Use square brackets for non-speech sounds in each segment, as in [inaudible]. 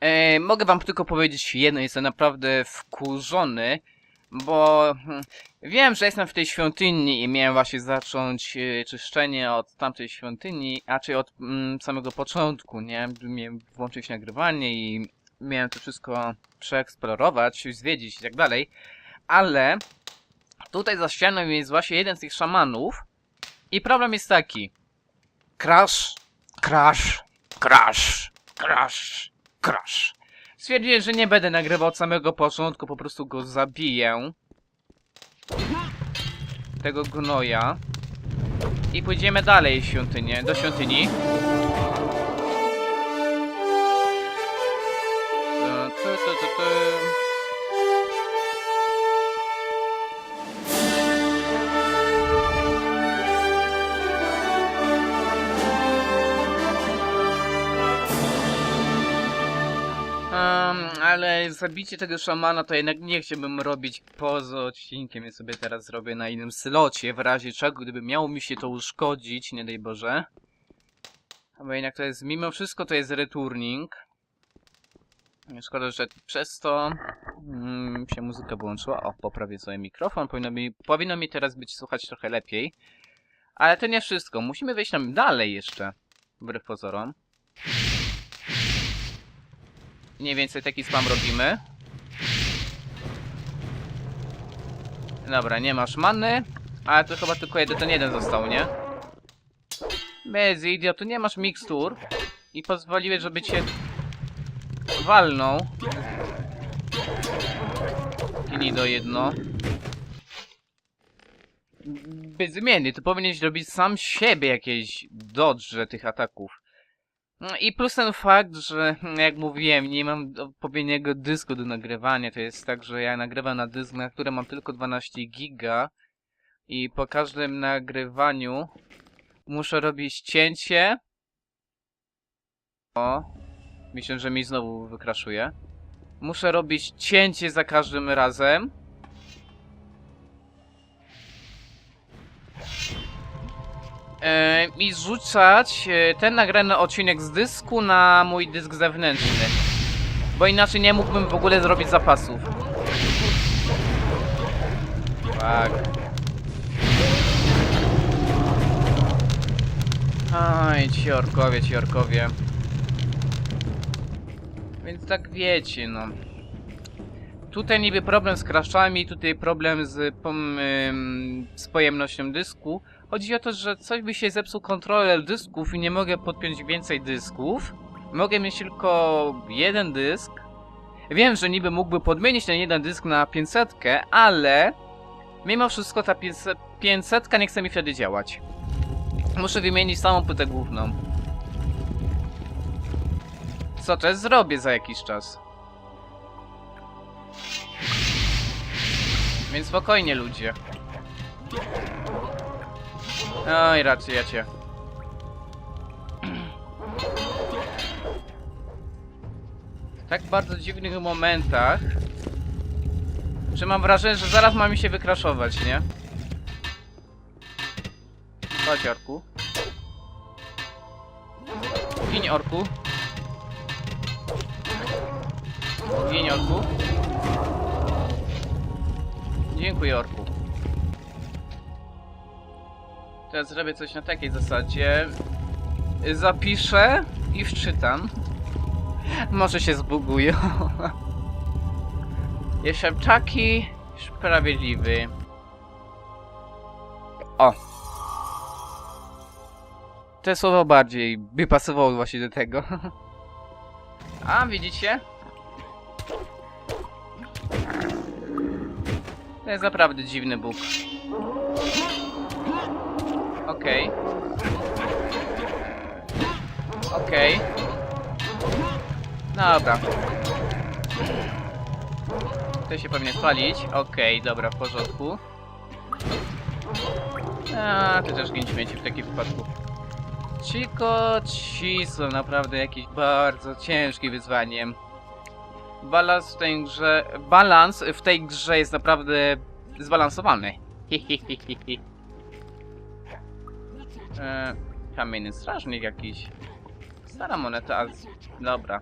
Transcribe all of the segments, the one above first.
E, mogę wam tylko powiedzieć jedno, jestem naprawdę wkurzony, bo hmm, wiem, że jestem w tej świątyni i miałem właśnie zacząć e, czyszczenie od tamtej świątyni, a czy od mm, samego początku, nie? Miałem włączyć nagrywanie i miałem to wszystko przeeksplorować, zwiedzić i tak dalej, ale tutaj za ścianą jest właśnie jeden z tych szamanów i problem jest taki. Crash, crash, crash, crash, crash. Stwierdziłem, że nie będę nagrywał od samego początku, po prostu go zabiję. Tego gnoja. I pójdziemy dalej świątynię, do świątyni. Zabicie tego szamana to jednak nie chciałbym robić poza odcinkiem. Ja sobie teraz zrobię na innym slocie, w razie czego, gdyby miało mi się to uszkodzić, nie daj Boże. Bo jednak to jest, mimo wszystko to jest returning. Szkoda, że przez to mm, się muzyka wyłączyła. O, poprawię sobie mikrofon. Powinno mi, powinno mi teraz być słychać trochę lepiej. Ale to nie wszystko. Musimy wejść tam dalej jeszcze. Wbrew pozorom. Mniej więcej taki spam robimy. Dobra, nie masz many. Ale to chyba tylko jeden, ten jeden został, nie? Bez idiotu, nie masz mikstur. I pozwoliłeś, żeby cię walnął. I do jedno. Bezimienny, to powinieneś robić sam siebie jakieś dodże tych ataków. No I plus ten fakt, że hmm, jak mówiłem, nie mam odpowiedniego dysku do nagrywania. To jest tak, że ja nagrywam na dysk, na którym mam tylko 12 giga. I po każdym nagrywaniu muszę robić cięcie. O, myślę, że mi znowu wykraszuje. Muszę robić cięcie za każdym razem. I zrzucać e, ten nagrany odcinek z dysku na mój dysk zewnętrzny. Bo inaczej nie mógłbym w ogóle zrobić zapasów. Tak. Aj, ci orkowie, ci orkowie. Więc tak wiecie, no. Tutaj niby problem z crashami, tutaj problem z, pom, ym, z pojemnością dysku. Chodzi o to, że coś by się zepsuł kontroler dysków i nie mogę podpiąć więcej dysków. Mogę mieć tylko jeden dysk. Wiem, że niby mógłby podmienić ten jeden dysk na 500, ale mimo wszystko ta 500 500 nie chce mi wtedy działać. Muszę wymienić samą płytę główną. Co też zrobię za jakiś czas. Więc spokojnie ludzie. Oj, raczej ja cię. W tak bardzo dziwnych momentach, że mam wrażenie, że zaraz ma mi się wykraszować, nie? Chodź, orku. Gin, orku. Gin, orku. Dziękuję, orku. Teraz zrobię coś na takiej zasadzie. Zapiszę i wczytam. Może się. [laughs] Jestem taki sprawiedliwy. O. Te słowo bardziej by pasowało właśnie do tego. [laughs] A, widzicie? To jest naprawdę dziwny Bóg. Okej. Okej. Dobra. To się powinien spalić. Okej, dobra, w porządku. A, ty też giń śmieci w takim wypadku. Ciko, ci są naprawdę jakieś bardzo ciężkim wyzwaniem. Balans w tej grze... Balans w tej grze jest naprawdę zbalansowany. Hihihihi. E, kamienny strażnik jakiś. Stara moneta, a... z- Dobra.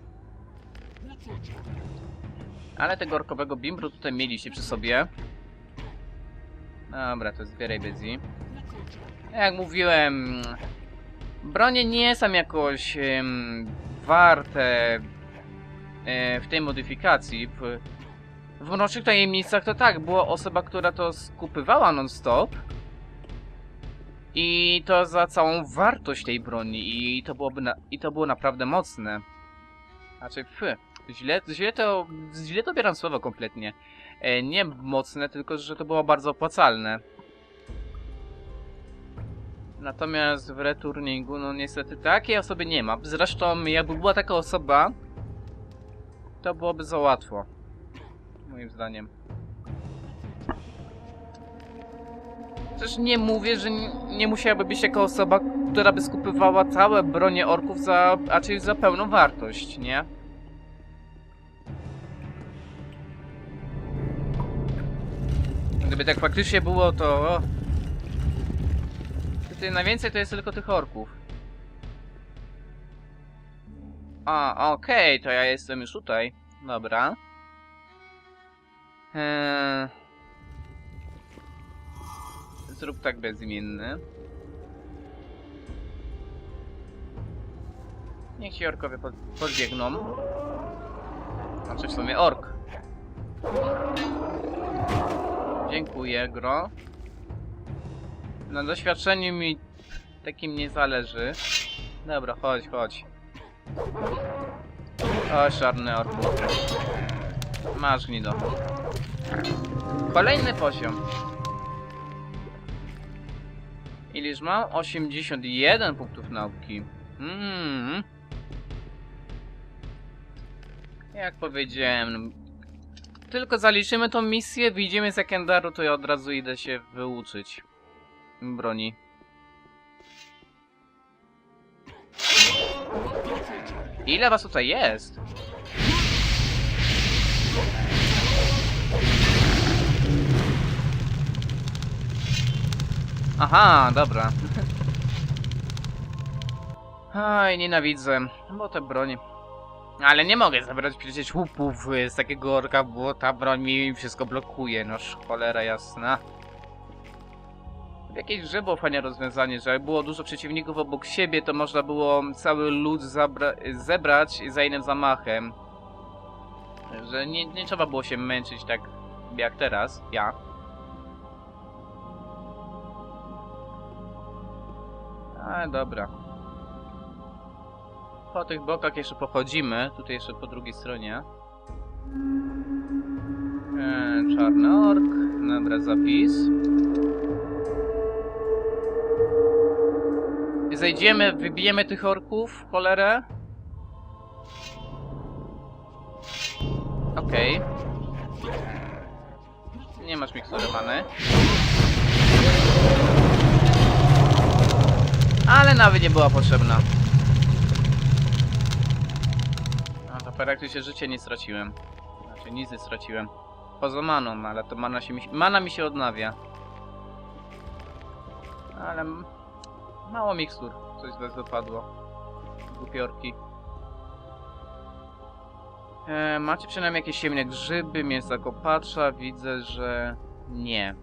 Ale tego orkowego bimbru tutaj mieliście przy sobie. Dobra, to zbieraj Busy. Jak mówiłem, bronie nie są jakoś em, warte e, w tej modyfikacji. W, w Mrocznych Tajemnicach to tak, była osoba, która to skupywała non-stop. I to za całą wartość tej broni i to byłoby na, i to było naprawdę mocne. Znaczy, fy, źle, źle to, źle to bieram słowo kompletnie. E, nie mocne, tylko że to było bardzo opłacalne. Natomiast w returningu, no niestety takiej osoby nie ma. Zresztą, jakby była taka osoba, to byłoby za łatwo. Moim zdaniem. Też nie mówię, że nie, nie musiałaby być jako osoba, która by skupywała całe bronie orków za, raczej za pełną wartość, nie? Gdyby tak faktycznie było, to... Tutaj najwięcej to jest tylko tych orków. A, okej, to ja jestem już tutaj. Dobra. Eee... Zrób tak bezimienny. Niech ci orkowie pod, podbiegną. Znaczy w sumie ork. Dziękuję, gro. Na doświadczeniu mi takim nie zależy. Dobra, chodź, chodź. O, czarny orku. Masz gnido. Kolejny poziom. Ileż mam? 81 punktów nauki. Mm. Jak powiedziałem, tylko zaliczymy tą misję, wyjdziemy z Ekendaru, to ja od razu idę się wyuczyć broni. Ile was tutaj jest? Aha, dobra. Aj, nienawidzę, bo te broni. Ale nie mogę zabrać przecież łupów z takiego orka, bo ta broń mi wszystko blokuje, no cholera jasna. Grze było fajne rozwiązanie, że jak było dużo przeciwników obok siebie, to można było cały lud zebrać za jednym zamachem. Że nie, nie trzeba było się męczyć tak jak teraz, ja. Ale dobra. Po tych bokach jeszcze pochodzimy. Tutaj jeszcze po drugiej stronie. Eee, czarny ork. Dobra, zapis. Zejdziemy, wybijemy tych orków, cholerę. Okej. Nie masz miksurowane. Ale nawet nie była potrzebna. No to praktycznie życie nie straciłem. Znaczy nic nie straciłem. Poza maną, ale to mana, się mi, mana mi się odnawia. Ale mało mikstur. Coś z was dopadło. Głupiorki. E, macie przynajmniej jakieś ciemne grzyby, mięsa kopacza? Widzę, że nie.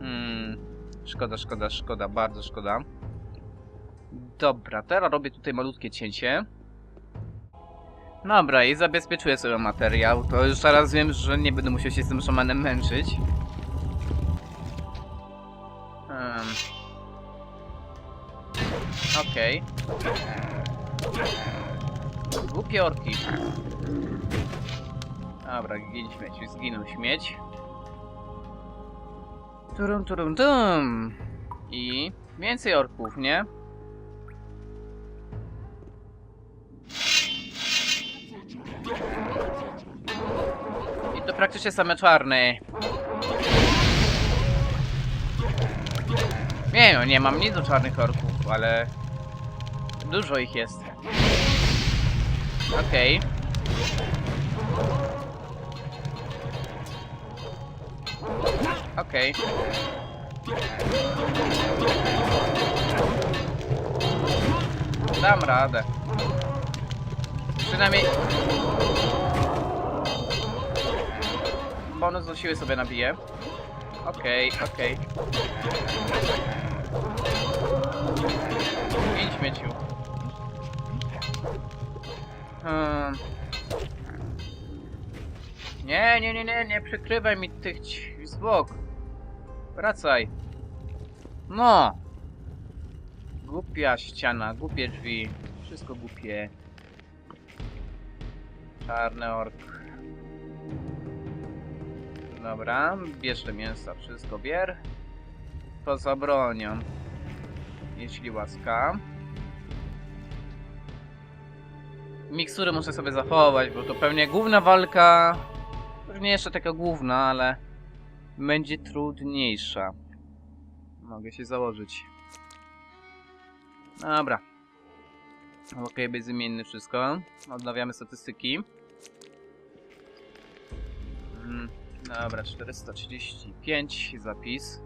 Hmm. Szkoda, szkoda, szkoda, bardzo szkoda. Dobra, teraz robię tutaj malutkie cięcie. Dobra, i zabezpieczuję sobie materiał. To już teraz wiem, że nie będę musiał się z tym szamanem męczyć. Um. Okej. Głupie orki. Dobra, gin śmieć, zginął śmieć. Turum, turum, tum. I więcej orków, nie? I to praktycznie same czarne. Nie no, nie mam nic do czarnych orków, ale... Dużo ich jest. Okej. Okej. Dam radę. Przynajmniej... Bonus do siły sobie nabiję. Okej, okej. Pięć śmieciu. Hmm. Nie, nie, nie, nie, nie przykrywaj mi tych zwłok. Wracaj. No. Głupia ściana, głupie drzwi. Wszystko głupie. Czarny ork. Dobra, bierz te mięsa, wszystko bier. Poza bronią. Jeśli łaska. Mikstury muszę sobie zachować, bo to pewnie główna walka. Pewnie jeszcze taka główna, ale będzie trudniejsza. Mogę się założyć. Dobra. Ok, bezimienny wszystko. Odnawiamy statystyki. Mm, Dobra, 435 zapis.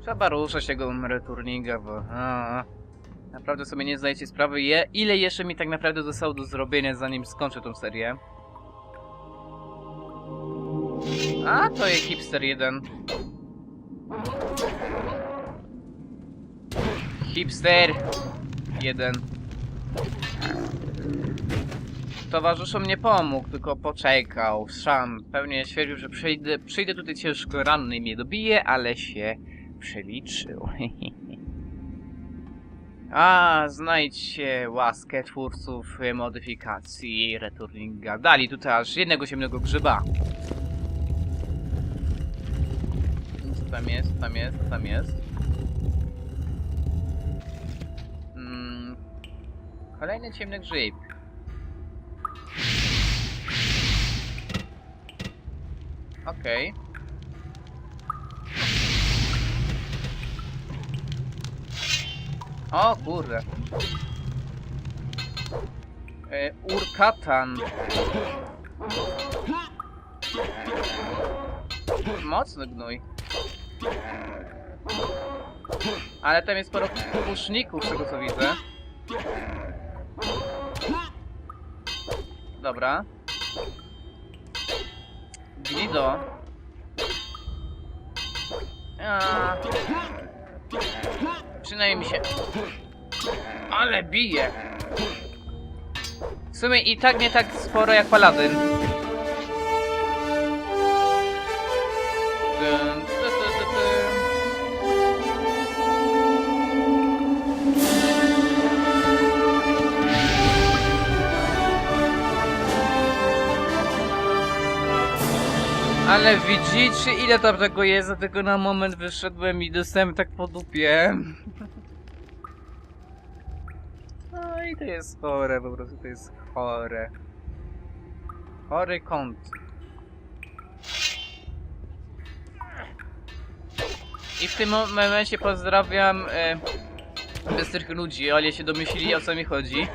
Trzeba ruszać tego returninga, bo... A, naprawdę sobie nie zdajecie sprawy, ile jeszcze mi tak naprawdę zostało do zrobienia, zanim skończę tą serię. A, to jest hipster jeden. Hipster jeden. Towarzyszom nie pomógł, tylko poczekał. Sam pewnie stwierdził, że przyjdę, przyjdę tutaj ciężko ranny i mnie dobije, ale się przeliczył. [laughs] A, znajdźcie łaskę twórców modyfikacji Returninga. Dali tutaj aż jednego ciemnego grzyba. Co tam jest, tam jest, tam jest? Mm, kolejny ciemny grzyb. Okej. O kurde. E, Urkatan. Mocny gnój. Ale tam jest sporo puszników, z tego co widzę. Dobra. Gnido. A. Przynajmniej się... Ale bije! W sumie i tak nie tak sporo jak paladyn. Ale widzicie ile tam tego jest, dlatego na moment wyszedłem i dostałem tak po dupie. No i to jest chore, po prostu to jest chore. Chory kąt. I w tym mo- momencie pozdrawiam e, bystrych ludzi, ale się domyślili o co mi chodzi.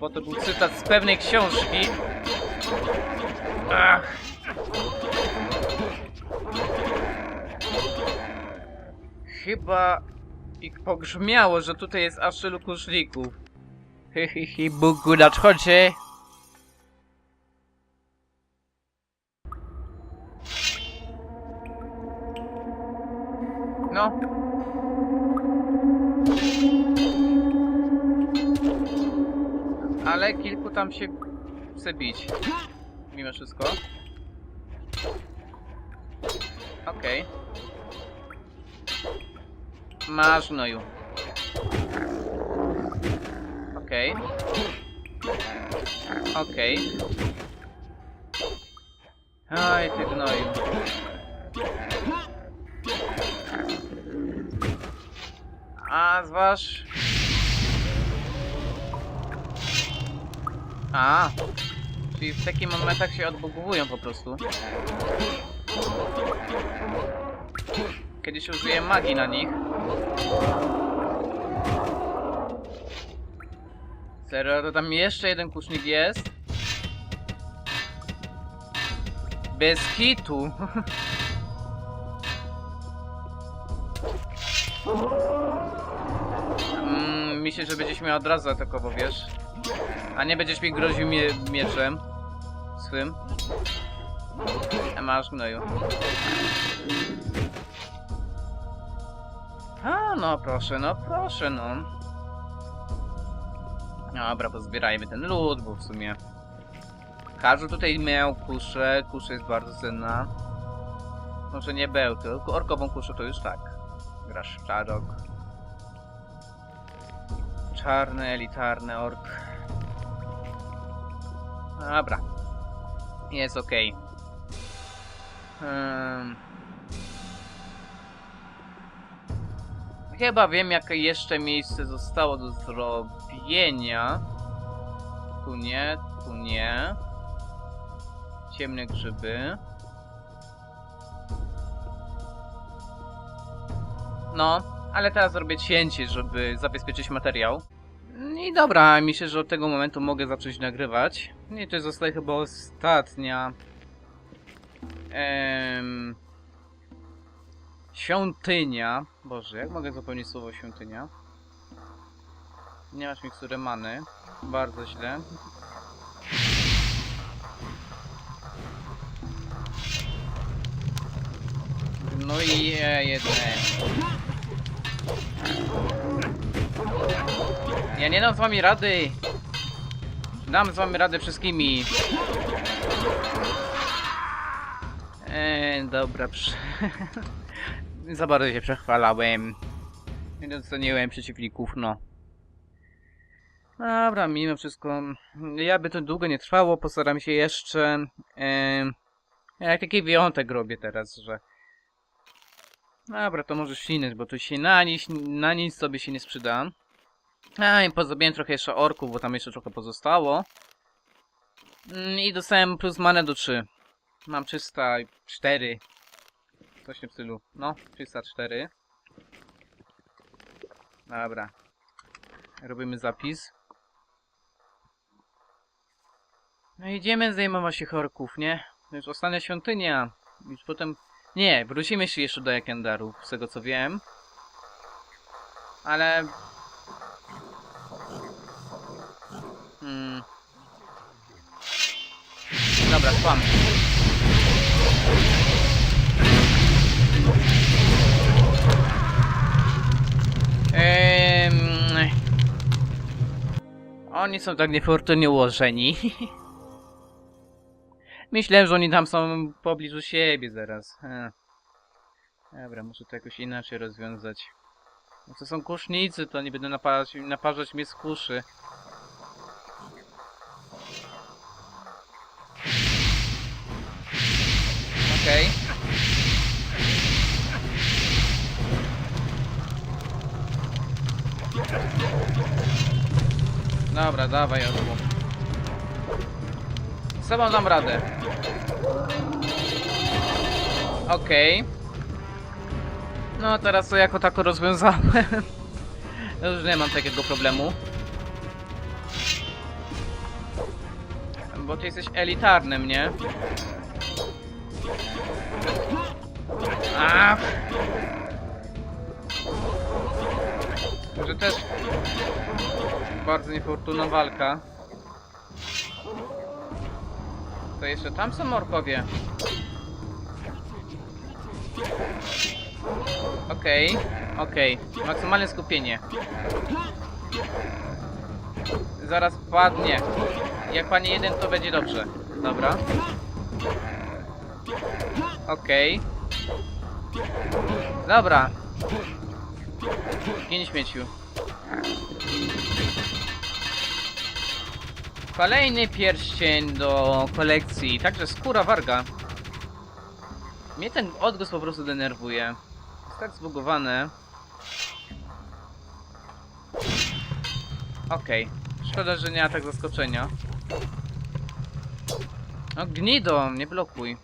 Bo to był cytat z pewnej książki. Chyba ich pogrzmiało, że tutaj jest aż tylu kuszników. Hi, hi, hi, Bugu nadchodzi. No. Ale kilku tam się chce bić. Mimo wszystko. Okej. Masz gnoju. Okej. Okej. Aj, ty gnoju. A, zważ... A, czyli w takich momentach się odbugowują po prostu. Kiedyś użyję magii na nich. Serio, to tam jeszcze jeden kusznik jest? Bez hitu. [laughs] mm, myślę, że będziesz mnie od razu atakował, wiesz? A nie będziesz mi groził mie mieczem swym? A masz gnoju. A, no proszę, no proszę, no. Dobra, pozbierajmy ten lód, bo w sumie... Każdy tutaj miał kuszę, kusza jest bardzo cenna. Może nie bełty, tylko orkową kuszę to już tak. Grasz czarok. Czarny, elitarny ork. Dobra. Jest okej. Ym. Chyba wiem, jakie jeszcze miejsce zostało do zrobienia. Tu nie, tu nie. Ciemne grzyby. No, ale teraz zrobię cięcie, żeby zabezpieczyć materiał. I dobra, myślę, że od tego momentu mogę zacząć nagrywać. I to zostaje chyba ostatnia... Em, świątynia. Boże, jak mogę zapomnieć słowo świątynia? Nie masz mikstury many. Bardzo źle. No i e, jedne. Ja nie dam z wami rady. Dam z wami radę wszystkimi. Eee, dobra, prze... [laughs] Za bardzo się przechwalałem. Nie doceniłem przeciwników, no. Dobra, mimo wszystko, ja by to długo nie trwało, postaram się jeszcze... Eee, jak taki wyjątek robię teraz, że... Dobra, to możesz ślinąć, bo tu się na nic, na nic sobie się nie sprzyda. A, i pozrobiłem trochę jeszcze orków, bo tam jeszcze trochę pozostało. Mm, I dostałem plus manę do 3. Mam 304. Coś w stylu. No, 304. Dobra. Robimy zapis. No idziemy zajmować się orków, nie? To już ostatnia świątynia. Już potem... Nie, wrócimy się jeszcze do Jakendaru, z tego co wiem. Ale... Hmm. Dobra, spam. Ehm... Oni są tak niefortunnie ułożeni. [laughs] Myślałem, że oni tam są w pobliżu siebie zaraz. E. Dobra, muszę to jakoś inaczej rozwiązać. No to są kusznicy, to nie będę naparzać, naparzać mnie z kuszy. Okej. Dobra, dawaj odłóg. Sobą dam radę. Okej. No teraz to jako tako rozwiązałem. [laughs] No Już nie mam takiego problemu. Bo ty jesteś elitarnym, nie? Ach. Że też bardzo niefortunna walka. To jeszcze tam są orkowie. Okej, okej. Maksymalne skupienie. Zaraz padnie. Jak panie jeden, to będzie dobrze. Dobra. Okej. Dobra. Gień śmieciu. Kolejny pierścień do kolekcji, także skóra warga. Mnie ten odgłos po prostu denerwuje. Jest tak zbugowane. Okej. Szkoda, że nie ma tak zaskoczenia. No gnido, nie blokuj.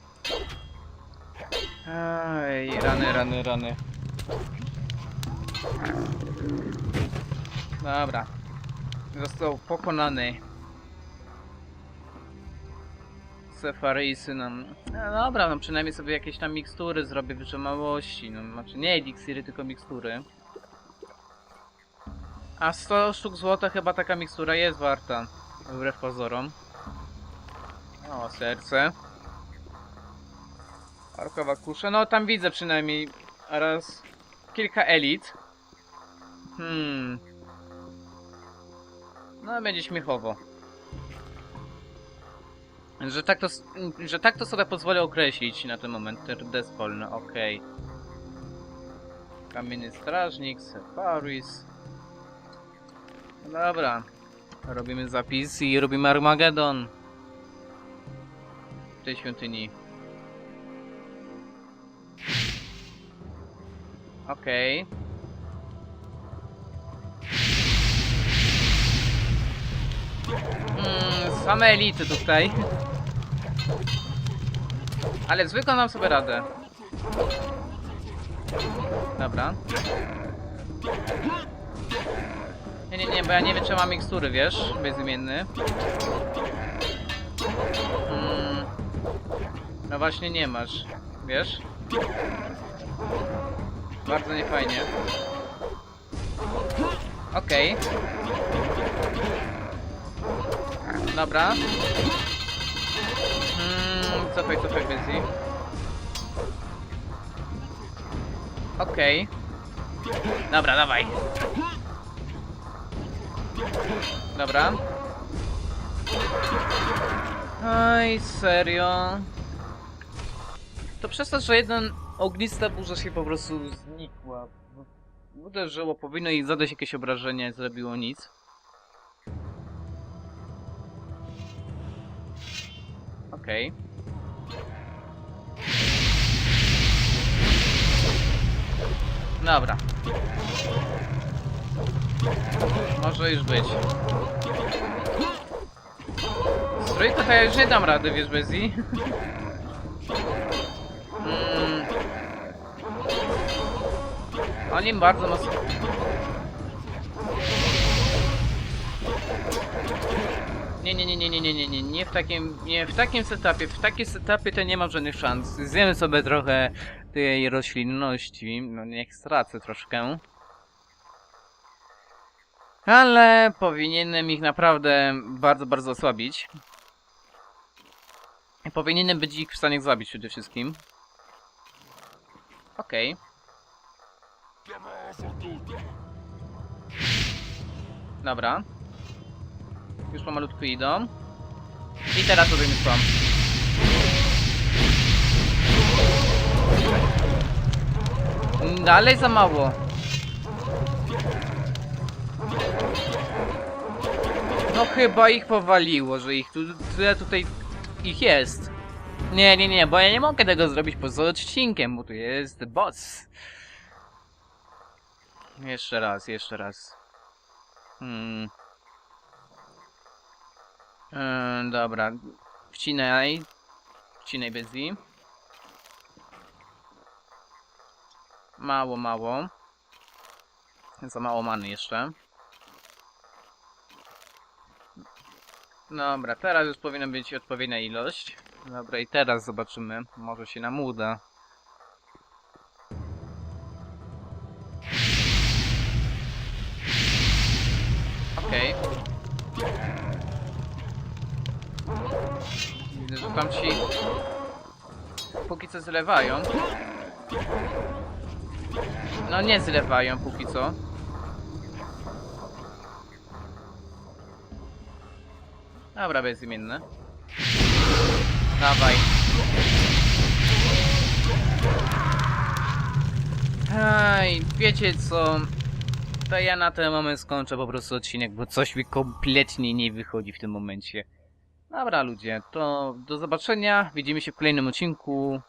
Ej, rany, rany, rany. Dobra. Został pokonany. Sefarisy nam... No dobra, no przynajmniej sobie jakieś tam mikstury zrobię wytrzymałości. No, znaczy nie eliksiry, tylko mikstury. A 100 sztuk złota chyba taka mikstura jest warta. Wbrew pozorom. O, serce. Arkowa kusza. No tam widzę przynajmniej raz kilka elit. Hmm. No będzie śmiechowo. Że tak to, że tak to sobie pozwolę określić na ten moment. Despol, okej. Kamienny strażnik, Separis. No Dobra. Robimy zapis i robimy Armagedon. W tej świątyni. Okej. Mm, same elity tutaj. Ale zwykle nam sobie radę. Dobra. Nie, nie, nie, bo ja nie wiem, czy mam mikstury, wiesz? Bezimienny. Mm. No właśnie nie masz, wiesz? Bardzo niefajnie. Okej. Dobra. Cofaj, cofaj, Busy. Okej. Dobra, dawaj. Dobra. Oj, serio. To przez to, że jeden ognista burza się po prostu znikła. Uderzyło, powinno jej zadać jakieś obrażenie, nie zrobiło nic. Okej. Dobra. Może już być. Z to ja już nie dam rady, wiesz, Bezi. [laughs] mm. Oni bardzo mocno... Nie, nie, nie, nie, nie, nie, nie, nie, nie w takim, nie w takim setupie, w takim setupie to nie mam żadnych szans. Zjemy sobie trochę tej roślinności, no niech stracę troszkę. Ale powinienem ich naprawdę bardzo, bardzo osłabić. Powinienem być ich w stanie zabić przede wszystkim. Okej. Dobra. Już pomalutku idą. I teraz robimy spam. Dalej za mało. No chyba ich powaliło, że ich tu, tyle tutaj ich jest. Nie, nie, nie, bo ja nie mogę tego zrobić poza odcinkiem, bo tu jest boss. Jeszcze raz, jeszcze raz. Hmm. Eee, dobra. Wcinaj. Wcinaj Busy. Mało, mało. Za mało many jeszcze. Dobra, teraz już powinna być odpowiednia ilość. Dobra, i teraz zobaczymy. Może się nam uda. Okej. Widzę, że tam ci póki co zlewają. No nie zlewają póki co. Dobra, bezimienny. Dawaj. Ej, wiecie co? To ja na ten moment skończę po prostu odcinek, bo coś mi kompletnie nie wychodzi w tym momencie. Dobra ludzie, to do zobaczenia. Widzimy się w kolejnym odcinku.